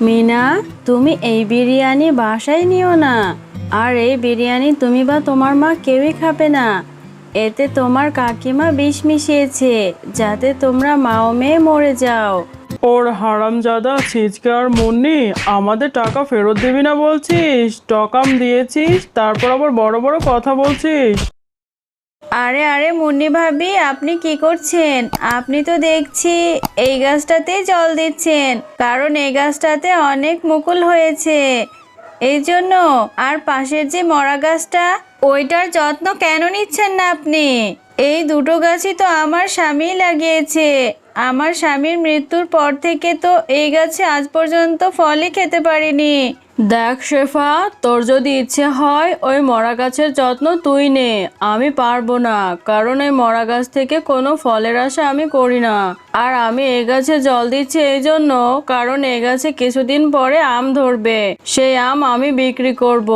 মিনা, তুমি এই বিরিয়ানি বাসায় নিও না। আর এই বিরিয়ানি তুমি বা তোমার মা কেউই খাবে না। এতে তোমার কাকিমা বিষ মিশিয়েছে, যাতে তোমরা মাও মেয়ে মরে যাও। ওর হারামজাদা ছিচকে আর মুন্নি, আমাদের টাকা ফেরত দিবি না বলছিস? টকাম দিয়েছিস, তারপর আবার বড় বড় কথা বলছিস। আরে আরে মুন্নি ভাবি, আপনি কি করছেন? আপনি তো দেখছি এই গাছটাতেই জল দিচ্ছেন, কারণ এই গাছটাতে অনেক মুকুল হয়েছে। এই জন্য আর পাশের যে মরা গাছটা, ওইটার যত্ন কেন নিচ্ছেন না আপনি? এই দুটো গাছই তো আমার স্বামী লাগিয়েছে। আমার স্বামীর মৃত্যুর পর থেকে তো এই গাছে আজ পর্যন্ত ফলই খেতে পারিনি দেখ শেফা, তোর যদি ইচ্ছে হয় ওই মরা গাছের যত্ন তুই নে, আমি পারব না, কারণ এই মরা গাছ থেকে কোনো ফলের আশা আমি করি না আর আমি এই গাছে জল দিচ্ছি এই জন্য, কারণ এই গাছে কিছুদিন পরে আম ধরবে, সেই আম আমি বিক্রি করব।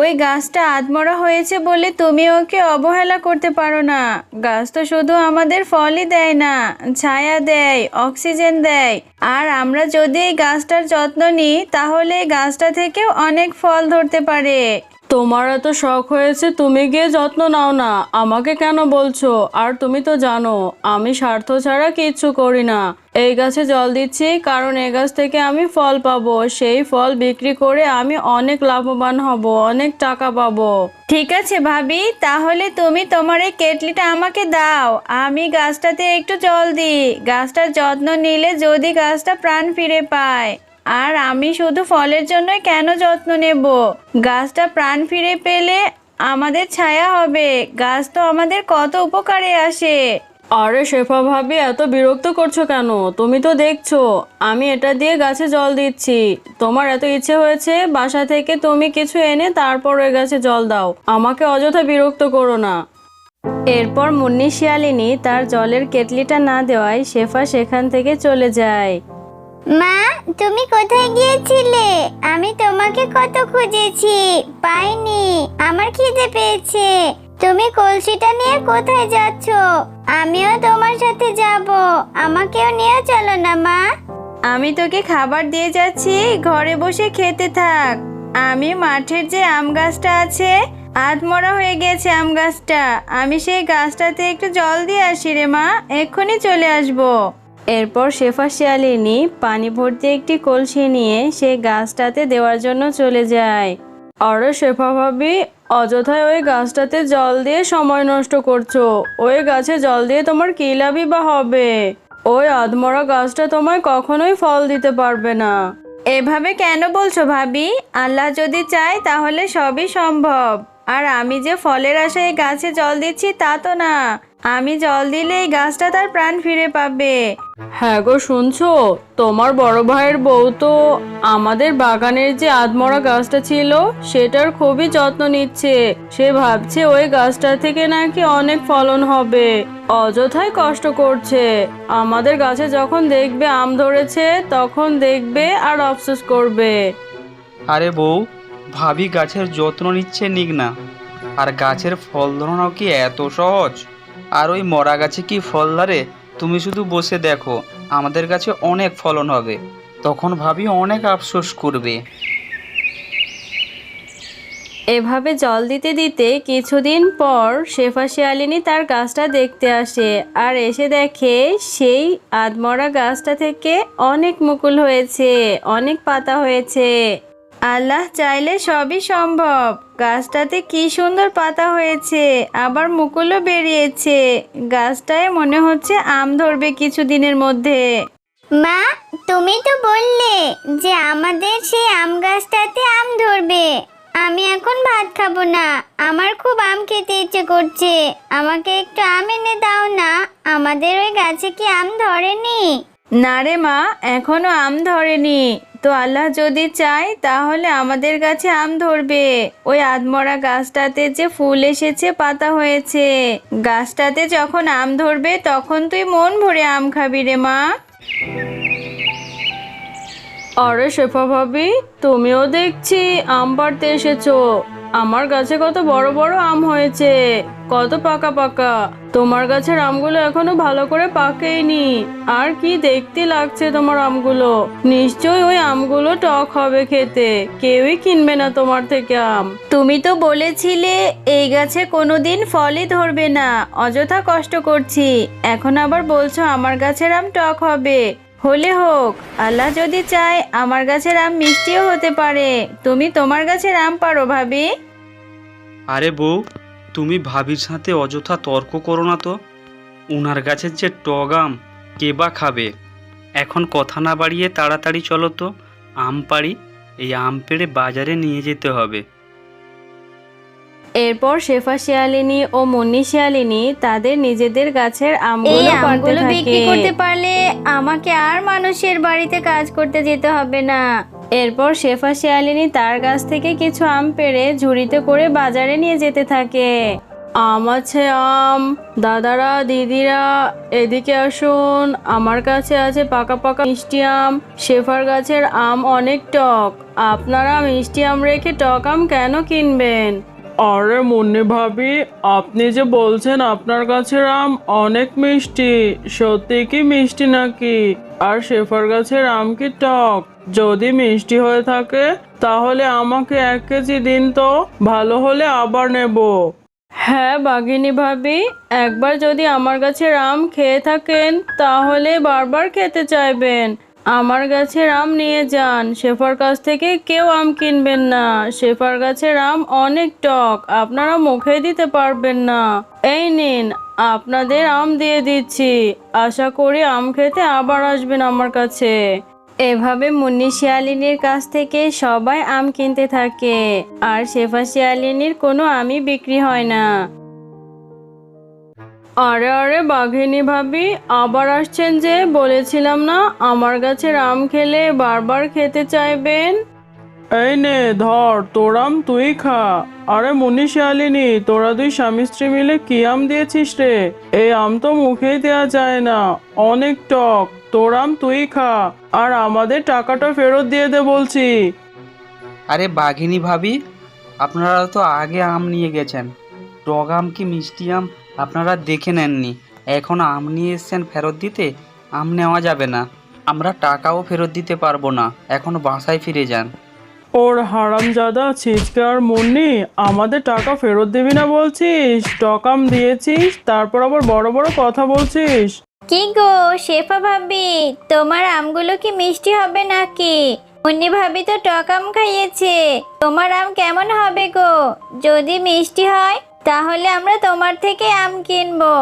ওই গাছটা আধমরা হয়েছে বলে তুমি ওকে অবহেলা করতে পারো না। গাছ তো শুধু আমাদের ফলই দেয় না, ছায়া দেয়, অক্সিজেন দেয়। আর আমরা যদি এই গাছটার যত্ন নিই, তাহলে এই গাছটা থেকেও অনেক ফল ধরতে পারে। তোমার এত শখ হয়েছে, তুমি গিয়ে যত্ন নাও না। আমাকে কেন বলছো? আর তুমি তো জানো, আমি স্বার্থ ছাড়া কিচ্ছু করি না। এই গাছে জল দিচ্ছি, কারণ এই গাছ থেকে আমি ফল পাবো। সেই ফল বিক্রি করে আমি অনেক লাভবান হব, অনেক টাকা পাবো। ঠিক আছে ভাবি, তাহলে তুমি তোমার এই কেটলিটা আমাকে দাও। আমি গাছটাতে একটু জল দিই। গাছটার যত্ন নিলে যদি গাছটা প্রাণ ফিরে পায়। আর আমি শুধু ফলের জন্যই কেন যত্ন নেব? গাছটা প্রাণ ফিরে পেলে আমাদের ছায়া হবে। গাছ তো আমাদের কত উপকারে আসে। আরে শেফা ভাবি, এত বিরক্ত করছ কেন? তুমি তো দেখছ, আমি এটা দিয়ে গাছে জল দিচ্ছি। তোমার এত ইচ্ছে হয়েছে বাসা থেকে তুমি কিছু এনে তারপর ওই গাছে জল দাও। আমাকে অযথা বিরক্ত করো না। এরপর মুন্নি শিয়ালিনী তার জলের কেটলিটা না দেওয়ায় শেফা সেখান থেকে চলে যায়। মা, তুমি কোথায় গিয়েছিলে? আমি তোমাকে কত খুঁজেছি, পাইনি। আমার খিদে পেয়েছে। তুমি কলসিটা নিয়ে কোথায় যাচ্ছ? আমিও তোমার সাথে যাব। আমাকেও নিয়ে চলো না, মা। আমি তোকে খাবার দিয়ে যাচ্ছি, ঘরে বসে খেতে থাক। আমি মাঠের যে আম গাছটা আছে, আধমরা হয়ে গেছে আম গাছটা। আমি সেই গাছটাতে একটু জল দিয়ে আসি রে মা, এক্ষুনি চলে আসব। এরপর শেফা শিয়ালিনী পানি ভর্তি একটি কলসি নিয়ে সেই গাছটাতে দেওয়ার জন্য চলে যায়। আরে শেফা ভাবি, অযথায় ওই গাছটাতে জল দিয়ে সময় নষ্ট করছ। ওই গাছে জল দিয়ে তোমার কী লাভই বা হবে? ওই আধমরা গাছটা তোমায় কখনোই ফল দিতে পারবে না। এভাবে কেন বলছো ভাবি? আল্লাহ যদি চায় তাহলে সবই সম্ভব। আর আমি যে ফলের আশায় গাছে জল দিচ্ছি তা তো না। আমি জল দিলে এই গাছটা তার প্রাণ ফিরে পাবে। হ্যাঁ গো শুনছো? তোমার বড় ভাইয়ের বউ তো আমাদের বাগানের যে আধমরা গাছটা ছিল সেটার খুবই যত্ন নিচ্ছে। সে ভাবছে ওই গাছটা থেকে নাকি অনেক ফলন হবে। অযথাই কষ্ট করছে। আমাদের গাছে যখন দেখবে আম ধরেছে তখন দেখবে আর আফসোস করবে। আরে বউ ভাবি গাছের যত্ন নিচ্ছে নিক না। আর গাছের ফল ধরানো কি এত সহজ? আর ওই মরা গাছে কি ফল ধরে? তুমি শুধু বসে দেখো, আমাদের গাছে অনেক ফলন হবে। তখন ভাবি অনেক আফসোস করবে। এভাবে জল দিতে দিতে কিছুদিন পর শেফা শিয়ালিনী তার গাছটা দেখতে আসে আর এসে দেখে সেই আদমরা গাছটা থেকে অনেক মুকুল হয়েছে, অনেক পাতা হয়েছে। আল্লাহ চাইলে সবই সম্ভব। গাছটাতে কি সুন্দর পাতা হয়েছে আবার মুকুলও বেরিয়েছে। গাছটায় মনে হচ্ছে আম ধরবে কিছুদিনের মধ্যে। মা তুমি তো বললে যে আমাদের সেই আম গাছটাতে আম ধরবে। আমি এখন ভাত খাব না আমার খুব আম খেতে ইচ্ছে করছে। আমাকে একটু আম এনে দাও না আমাদের ওই গাছে কি আম ধরেনি? না রে মা এখনও আম ধরেনি। তো আল্লাহ যদি চায়, তাহলে আমাদের কাছে আম ধরবে। ওই আদমরা গাছটাতে যে ফুল এসেছে, পাতা হয়েছে। গাছটাতে যখন আম ধরবে, তখন তুই মন ভরে আম খাবি রে মা। আরে শেফা ভাবি, তুমিও দেখছি, আম পাড়তে এসেছ। আমার গাছে কত বড় বড় আম হয়েছে, কত পাকা পাকা। তোমার গাছের আমগুলো এখনও ভালো করে পাকেইনি। আর কি দেখতে লাগছে তোমার আমগুলো? নিশ্চয়ই ওই আমগুলো টক হবে খেতে। কেউই কিনবে না তোমার থেকে আম। তুমি তো বলেছিলে, এই গাছে কোনোদিন ফলই ধরবে না। অযথা কষ্ট করছি। এখন আবার বলছো আমার গাছের আম টক হবে। হলে হোক, আল্লাহ যদি চায় আমার গাছের আম মিষ্টিও হতে পারে। তুমি তোমার গাছের আম পারো ভাবি। আরে বউ, তুমি ভাবির সাথে অযথা তর্ক করো না তো। উনার গাছের যে টক আম, কে বা খাবে? এখন কথা না বাড়িয়ে তাড়াতাড়ি চলো তো। আম পাড়ি, এই আম পেড়ে বাজারে নিয়ে যেতে হবে। এরপর শেফা শিয়ালিনী ও মুন্নি শিয়ালিনী তাদের নিজেদের গাছের আমগুলো বিক্রি করতে পারলে আমাকে আর মানুষের বাড়িতে কাজ করতে যেতে হবে না। এরপর শেফা শিয়ালিনী তার গাছ থেকে কিছু আম পেড়ে ঝুড়িতে করে বাজারে নিয়ে যেতে থাকে। আম আছে আম দাদারা দিদিরা এদিকে আসুন। আমার কাছে আছে পাকা পাকা মিষ্টি আম শেফার গাছের আম অনেক টক। আপনারা মিষ্টি আম রেখে টক আম কেন কিনবেন? আরে মুন্নি ভাবি, আপনি যে বলছেন আপনার গাছের আম অনেক মিষ্টি। সত্যি কি মিষ্টি নাকি? আর শেফার গাছের আম কি টক? যদি মিষ্টি হয়ে থাকে, তাহলে আমাকে এক কেজি দিন তো, ভালো হলে আবার নেব। হ্যাঁ বাঘিনী ভাবি, একবার যদি আমার গাছের আম খেয়ে থাকেন, তাহলে বারবার খেতে চাইবেন। আমার গাছের আম নিয়ে যান। শেফার কাছ থেকে কেউ আম কিনবেন না। শেফার গাছের আম অনেক টক। আপনারা মুখে দিতে পারবেন না। এই নিন, আপনাদের আম দিয়ে দিচ্ছি। আশা করি আম খেতে আবার আসবেন আমার কাছে। এভাবে মুন্নি শিয়ালিনীর কাছ থেকে সবাই আম কিনতে থাকে। আর শেফা শিয়ালিনীর কোনো আমই বিক্রি হয় না। আরে আরে বাঘিনী ভাবি আবার আসছেন যে বলেছিলাম না আমার গাছের আম খেলে বারবার খেতে চাইবেন? এই নে ধর তোর আম তুই খা। আরে মুনি শালিনী তোরা দুই স্বামী স্ত্রী মিলে কি আম দিয়েছিস রে? এই আম তো মুখেই দেওয়া যায় না। অনেক টক। তোর আম তুই খা। আর আমাদের টাকাটা ফেরত দিয়ে দে বলছি। আরে বাঘিনী ভাবি আপনারা তো আগে আম নিয়ে গেছেন। টক আম কি মিষ্টি আম? আপনারা দেখে নেননি। এখন আম নিয়ে এসছেন ফেরত দিতে? আম নেওয়া যাবে না। আমরা টাকাও ফেরত দিতে পারব না। এখন বাসায় ফিরে যান। ওর হারামজাদা ছিচকে আর মুন্নি আমাদের টাকা ফেরত দিবি না বলছিস? টকাম দিয়েছিস তারপর আবার বড় বড় কথা বলছিস। কি গো শেফা ভাবি তোমার আমগুলো কি মিষ্টি হবে নাকি? মুন্নি ভাবি তো টকাম খাইয়েছে। তোমার আম কেমন হবে গো? যদি মিষ্টি হয় তাহলে আমরা তোমার থেকে আম কিনবো।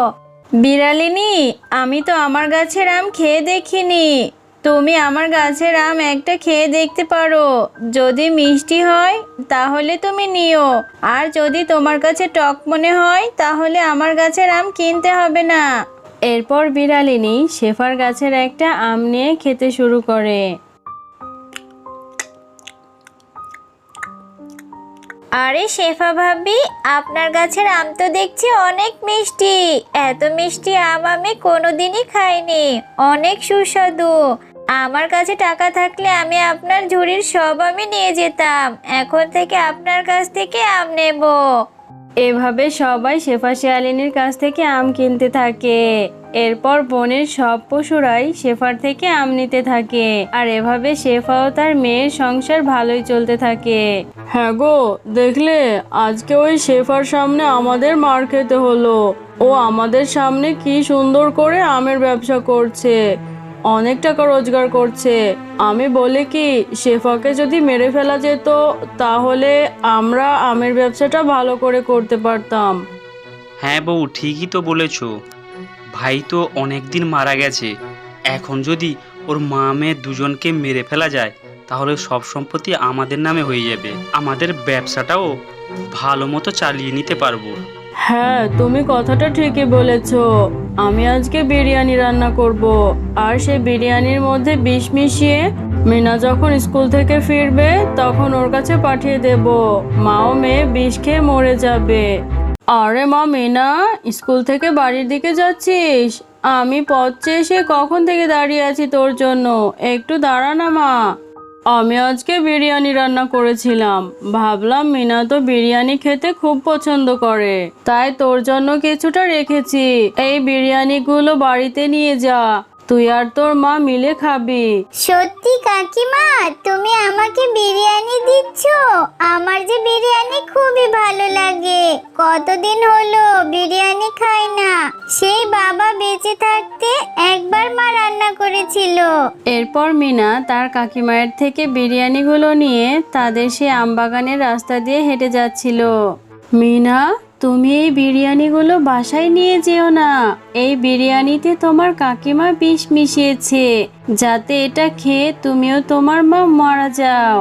বিড়ালিনী, আমি তো আমার গাছের আম খেয়ে দেখিনি। তুমি আমার গাছের আম একটা খেয়ে দেখতে পারো। যদি মিষ্টি হয়, তাহলে তুমি নিও। আর যদি তোমার কাছে টক মনে হয়, তাহলে আমার গাছের আম কিনতে হবে না। এরপর বিড়ালিনী শেফার গাছের একটা আম নিয়ে খেতে শুরু করে। আরে শেফা ভাবি, আপনার গাছের আম তো দেখছি অনেক মিষ্টি। এত মিষ্টি আম আমি কোনোদিনই খাইনি। অনেক সুস্বাদু। আমার কাছে টাকা থাকলে আমি আপনার ঝুড়ির সব আমি নিয়ে যেতাম। এখন থেকে আপনার কাছ থেকে আম নেব। এভাবে সবাই শেফা শিয়ালিনীর কাছ থেকে আম কিনতে থাকে। এরপর বনের সব পশুরাই শেফার থেকে আম নিতে থাকে। আর এভাবে শেফা ও তার মেয়ের সংসার ভালোই চলতে থাকে। হ্যাঁ গো, দেখলে? আজকে ওই শেফার সামনে আমাদের মার খেতে হলো। ও আমাদের সামনে কি সুন্দর করে আমের ব্যবসা করছে। অনেক টাকা রোজগার করছে। আমি বলি কি শেফাকে যদি মেরে ফেলা যেত তাহলে আমরা আমের ব্যবসাটা ভালো করে করতে পারতাম। হ্যাঁ বউ ঠিকই তো বলেছ। ভাই তো অনেক দিন মারা গেছে। এখন যদি ওর মা মেয়ে দুজনকে মেরে ফেলা যায় তাহলে সব সম্পত্তি আমাদের নামে হয়ে যাবে। আমাদের ব্যবসাটাও ভালো মতো চালিয়ে নিতে পারব। হ্যাঁ তুমি কথাটা ঠিকই বলেছ। আমি আজকে বিরিয়ানি রান্না করব। আর সেই বিরিয়ানির মধ্যে বিষ মিশিয়ে মিনা যখন স্কুল থেকে ফিরবে, তখন ওর কাছে পাঠিয়ে দেব। মা ও মেয়ে বিষ খেয়ে মরে যাবে। আরে মা মিনা, স্কুল থেকে বাড়ির দিকে যাচ্ছিস? আমি পথ চেয়ে এসে কখন থেকে দাঁড়িয়ে আছি তোর জন্য? একটু দাঁড়া না মা। আমি আজকে বিরিয়ানি রান্না করেছিলাম। ভাবলাম মিনা তো বিরিয়ানি খেতে খুব পছন্দ করে। তাই তোর জন্য কিছুটা রেখেছি। এই বিরিয়ানিগুলো বাড়িতে নিয়ে যা। তুই আর তোর মা মিলে খাবি। সত্যি কাকিমা, তুমি আমাকে বিরিয়ানি দিচ্ছ? আমার যে বিরিয়ানি খুবই ভালো লাগে। কতদিন হলো বিরিয়ানি খাই না। সেই বাবা বেঁচে থাকতে করেছিল এরপর মিনা তার কাকিমায়ের থেকে বিরিয়ানিগুলো নিয়ে তাদের সে আমবাগানের রাস্তা দিয়ে হেঁটে যাচ্ছিল। মিনা, তুমি এই বিরিয়ানিগুলো বাসায় নিয়ে যেও না। এই বিরিয়ানিতে তোমার কাকিমা বিষ মিশিয়েছে। যাতে এটা খেয়ে তুমিও তোমার মা মারা যাও।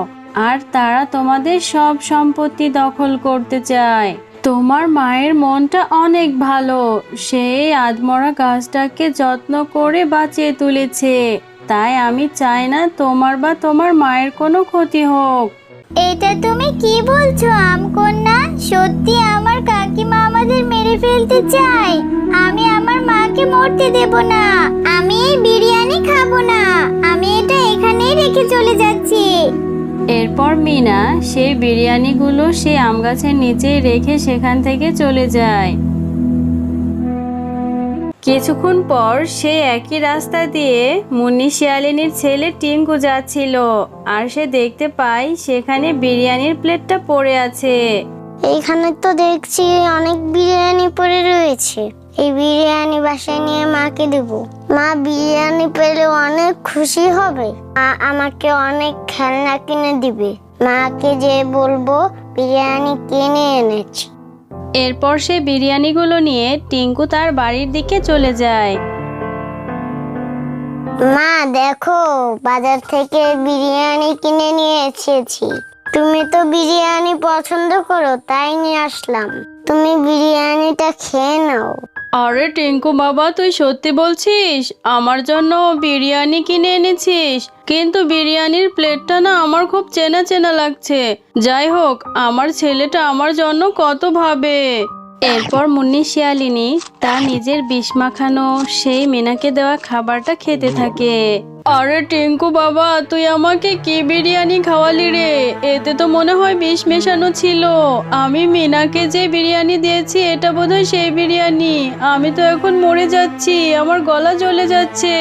আর তারা তোমাদের সব সম্পত্তি দখল করতে চায়। তোমার মায়ের মনটা অনেক ভালো। সেই আদমরা গাছটাকে যত্ন করে বাঁচিয়ে তুলেছে। তাই আমি চাই না তোমার বা তোমার মায়ের কোনো ক্ষতি হোক। এটা তুমি কি বলছো, আমকন্যা? সত্যি আমার কাকিমা আমাদের মেরে ফেলতে চায়। আমি আমার মাকে মরতে দেব না। আমি এই বিরিয়ানি খাব না। আমি এটা এখানেই রেখে চলে যাচ্ছি। এরপর মিনা সেই বিরিয়ানিগুলো সে আম গাছের নিচেই রেখে সেখান থেকে চলে যায়। কিছুক্ষণ পর সে একই রাস্তা দিয়ে মুন্নি শিয়ালিনীর ছেলে টিঙ্কু যাচ্ছিল আর সে দেখতে পায় সেখানে বিরিয়ানির প্লেটটা পড়ে আছে। এইখানে তো দেখছি অনেক বিরিয়ানি পড়ে রয়েছে। এই বিরিয়ানি বাসায় নিয়ে মাকে দেব। মা বিরিয়ানি পেলে অনেক খুশি হবে। মা আমাকে অনেক খেলনা কিনে দিবে। মাকে যে বলব বিরিয়ানি কিনে এনেছি। এরপর সে বিরিয়ানিগুলো নিয়ে টিঙ্কু তার বাড়ির দিকে চলে যায়। মা দেখো বাজার থেকে বিরিয়ানি কিনে নিয়ে এসেছি। তুমি তো বিরিয়ানি পছন্দ করো তাই নিয়ে আসলাম। তুমি বিরিয়ানিটা খেয়ে নাও। আরে টিঙ্কু বাবা, তুই সত্যি বলছিস? আমার জন্য বিরিয়ানি কিনে এনেছিস। কিন্তু বিরিয়ানির প্লেটটা না আমার খুব চেনা চেনা লাগছে। যাই হোক, আমার ছেলেটা আমার জন্য কত ভাবে। এরপর মুন্নি শিয়ালিনী তার নিজের বিষ মাখানো সেই মিনাকে দেওয়া খাবারটা খেতে থাকে। আরে টিঙ্কু বাবা, তুই আমাকে কি বিরিয়ানি খাওয়ালি রে? এতে তো মনে হয় বিষ মেশানো ছিল। আমি মিনাকে যে বিরিয়ানি দিয়েছি, এটা বোধহয় সেই বিরিয়ানি। আমি তো এখন মরে যাচ্ছি, আমার গলা জ্বলে যাচ্ছে।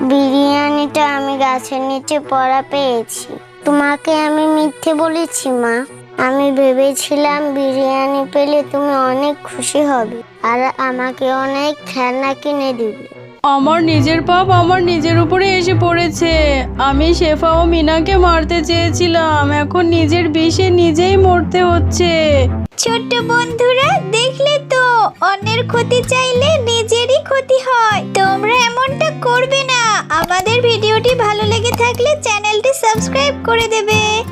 বিরিয়ানিটা আমি গাছের নিচে পড়া পেয়েছি। তোমাকে আমি মিথ্যে বলেছি, মা। আমি ভেবেছিলাম বিরিয়ানি পেলে তুমি অনেক খুশি হবে আর আমাকে অনেক খেলনা কিনে দিবে। আমার নিজের পাপ আমার নিজের উপরে এসে পড়েছে। আমি শেফা ও মিনাকে মারতে চেয়েছিলাম। এখন নিজের বিষে নিজেই মরতে হচ্ছে। ছোট্ট বন্ধুরা দেখলে তো অন্যের ক্ষতি চাইলে নিজেরই ক্ষতি হয়। তোমরা এমনটা করবে না। আমাদের ভিডিওটি ভালো লেগে থাকলে চ্যানেলটি সাবস্ক্রাইব করে দেবে।